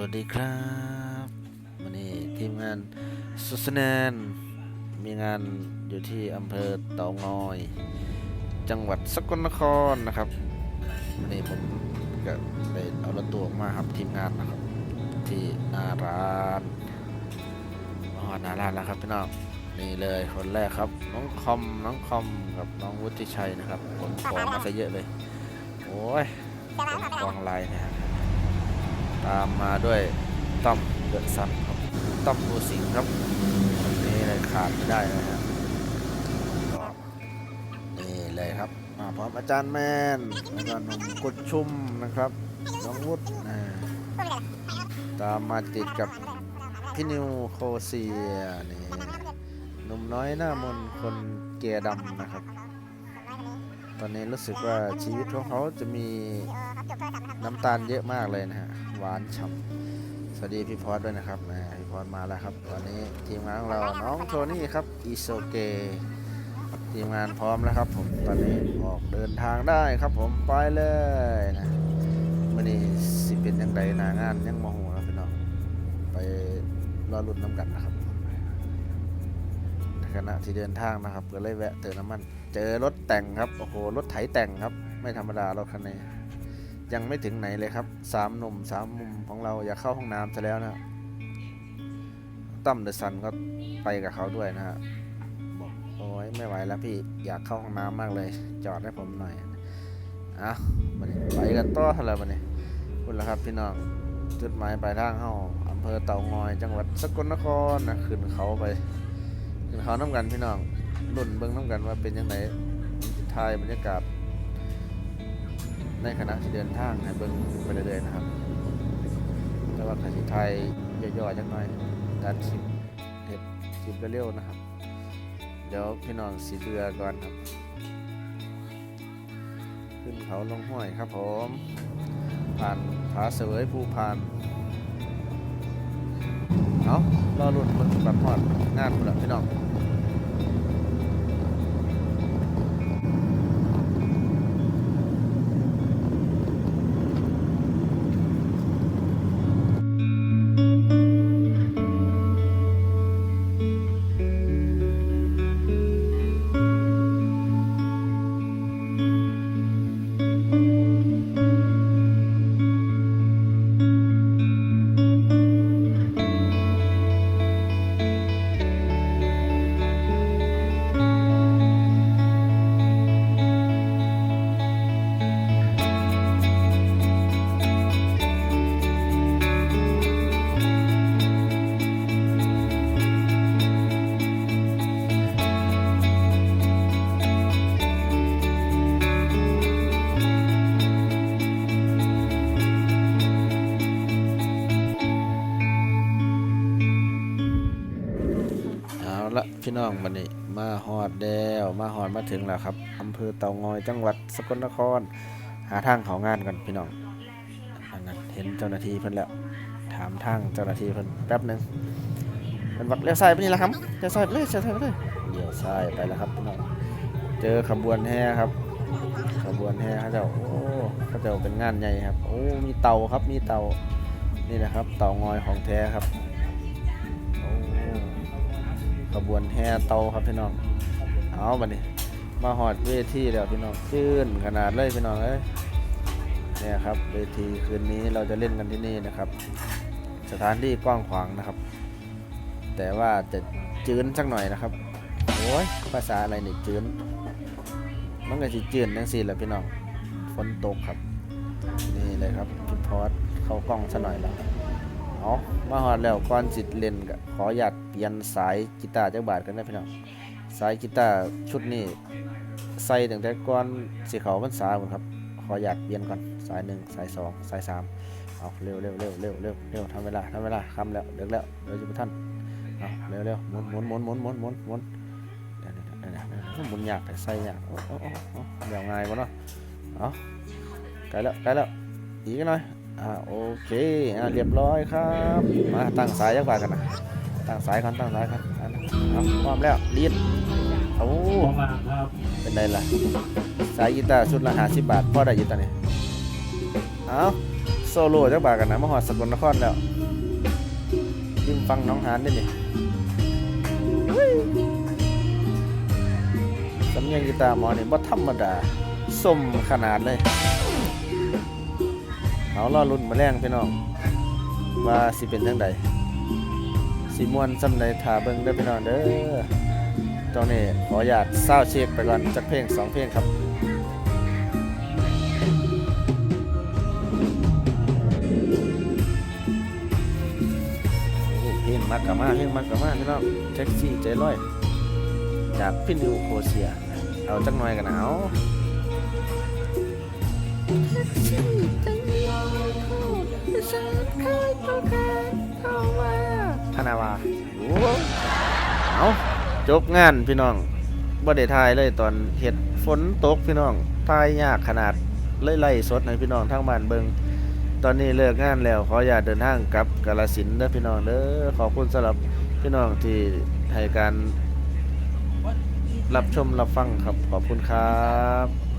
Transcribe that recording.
วัสดีครับวันนี้ทีมงานสุสแนนมีงานอยู่ที่อำเภอเต่างอย จังหวัดสกลนครนะครับวันนี้ผมก็ได้เอารถตัวออกมาครับทีมงานนะครับ ที่หน้าร้านอ๋อหน้าร้านแล้วครับพี่น้องนี่เลยคนแรกครับ น้องคอมน้องคอมกับน้องวุฒิชัยนะครับขนของมาซะเยอะเลยโอ้ยขนกองลายเนะฮะ ตามมาด้วยต้อมเดอะซันครับต้อมบูสิงครับนนี้เลยขาดไม่ได้นะฮะก็นี่เลยครับมาพร้อมอาจารย์แมนแล้วก็หนุ่มกุดชุ่มนะครับน้องวุฒิตามมาติดกับพี่นิวโคเซียนี่หนุ่มน้อยหน้ามนคนเกียร์ดำนะครับ ตอนนี้รู้สึกว่าชีวิตของเขาจะมีน้ำตาลเยอะมากเลยนะฮะหวานฉ่ำสวัสดีพี่พอดด้วยนะครับนะพี่พอดมาแล้วครับวันนี้ทีมงานของเราน้องโทนี่ครับอิโซเกทีมงานพร้อมแล้วครับ ผมตอนนี้ออกเดินทางได้ครับผมไปเลยนะวันนี้สิเป็นยังไงนางานยังมโหนะพี่น้องไปรอรุ่นน้ำกันนะครับ ขณะที่เดินทางนะครับก็เลยแวะเติมน้ำมัน เจอรถแต่งครับ โอ้โห รถไถแต่งครับ ไม่ธรรมดารถคันนี้ ยังไม่ถึงไหนเลยครับสามหนุ่มสามมุมของเราอยากเข้าห้องน้ำซะแล้วนะตั้มเดอะซันก็ไปกับเขาด้วยนะฮะบอกโอ้ยไม่ไหวแล้วพี่อยากเข้าห้องน้ำมากเลย จอดให้ผมหน่อยอะมาไปกันต่อแล้วมาเนี่ยคุณละครับพี่น้องจุดหมายปลายทางเฮาอำเภอเต่างอย จังหวัดสกลนครนะขึ้นเขาไป ขึ้นเขาน้ำกันพี่น้องรุ่นเบิ้งน้ำกันว่าเป็นยังไงถ่ายบรรยากาศ ในขณะที่เดินทางให้เบิ่งไปเรื่อยๆนะครับ แต่ว่าขสิไทยย่อๆจักหน่อยตัดคลิปเห็ดคลิปเร็วๆนะครับ เดี๋ยวพี่น้องสีเบือก่อนครับ ขึ้นเขาลงห้วยครับผม ผ่านผาเสวยภูพาน เอารอรุ่นมันแบบพอดงานหมดแล้วพี่น้อง ละพี่น้องวันนี้มาฮอดแล้วมาฮอดมาถึงแล้วครับอำเภอเต่างอยจังหวัดสกลนคร หาทางเขางานกันพี่น้องอันนั้นเห็นเจ้าหน้าที่เพิ่นแล้ว ถามทางเจ้าหน้าที่เพิ่นแป๊บหนึ่งเพิ่นบอกเลี้ยวซ้ายไปนี่ละครับเลี้ยวซ้ายไปเลยเลี้ยวซ้ายไปเลยเลี้ยวซ้ายไปแล้วครับพี่น้องเจอขบวนแห่ครับ ขบวนแห่เขาเจ้าโอ้เขาเจ้าเป็นงานใหญ่ครับ โอ้มีเตาครับมีเตานี่นะครับ เตางอยของแท้ครับ ขบวนแห่เตาครับพี่น้อง เอาบัดนี้ มาหอดเวทีแล้วพี่น้องชื่นขนาดเลยพี่น้องเอ้ยเนี่ยครับเวทีคืนนี้เราจะเล่นกันที่นี่นะครับ สถานที่กว้างขวางนะครับ แต่ว่าจะจืนสักหน่อยนะครับโอ้ยภาษาอะไรนี่จืนมันก็สิจืนจังสี่แหละพี่น้องฝนตกครับ นี่เลยครับพี่พอดเข้ากล้องซะหน่อยแล้ว มาฮอดแล้วก่อนสิเล่นก็ขออยากเปลี่ยนสายกีตาร์จักบาทกันนะพี่น้องสายกีตาร์ชุดนี้ใส่ตั้งแต่ก่อนสิเขาพรรษาพุ่นครับ ขออยากเปลี่ยนก่อนสายหนึ่งสายสองสายสามเอาเร็วเร็วเร็วเร็วเร็วเร็วทำเวลาทำเวลาคำแล้วเด็กแล้วเดี๋ยวจะไปท่านเอาเร็วเร็วหมุนหมุนหมุนหมุนหมุนหมุนหมุนเดี๋ยวเดี๋ยวเดี๋ยวเดี๋ยวเดี๋ยวหมุนยากแต่ใส่ยากโอ้โอ้โอ้เดี๋ยวง่ายกว่าเนาะเอาใกล้แล้วใกล้แล้วอีกหน่อย อ่าโอเคอ่าเรียบร้อยครับมาตั้งสายยักบาทกันนะตั้งสายก่อนตั้งสายก่อนอะเอาพร้อมแล้วดีดโอ้ประมาณครับเป็นไงล่ะสายกีตาร์ชุดละห้าสิบบาทพอได้อยิตาเนี่ยเอาโซโล่จักบาทกันนะมาฮอดสกลนครแล้วริมฟังหน้องหานนี่นี่สำเนียงกีตาร์หมอนี่บ่ธรรมดาสมขนาดเลย เอาล่อรุ่นมาแรงพี่น้อง ว่าสิเป็นจังใดสิมวนซำใดถาเบิ่งเด้พี่น้องเด้อตอนนี้ขออนุญาตซาวด์เช็คไปก่อนจักเพลงสองเพลงครับเพลงมักกะมาเพลงมักกะมาพี่น้องแท็กซี่ใจร้อย จากพี่นิวโคเซีย เอาจักหน่อยกันเอา พนาวาโอ้เอาจบงานพี่น้องบ่ได้ทายเลยตอนเห็ดฝนตกพี่น้องทายยากขนาดเลยไล่สดให้พี่น้องทางบ้านเบิงตอนนี้เลิกงานแล้วขออย่าเดินทางกลับกาลสินเด้อพี่น้องเด้อขอบคุณสำหรับพี่น้องที่ให้การรับชมรับฟังครับขอบคุณครับ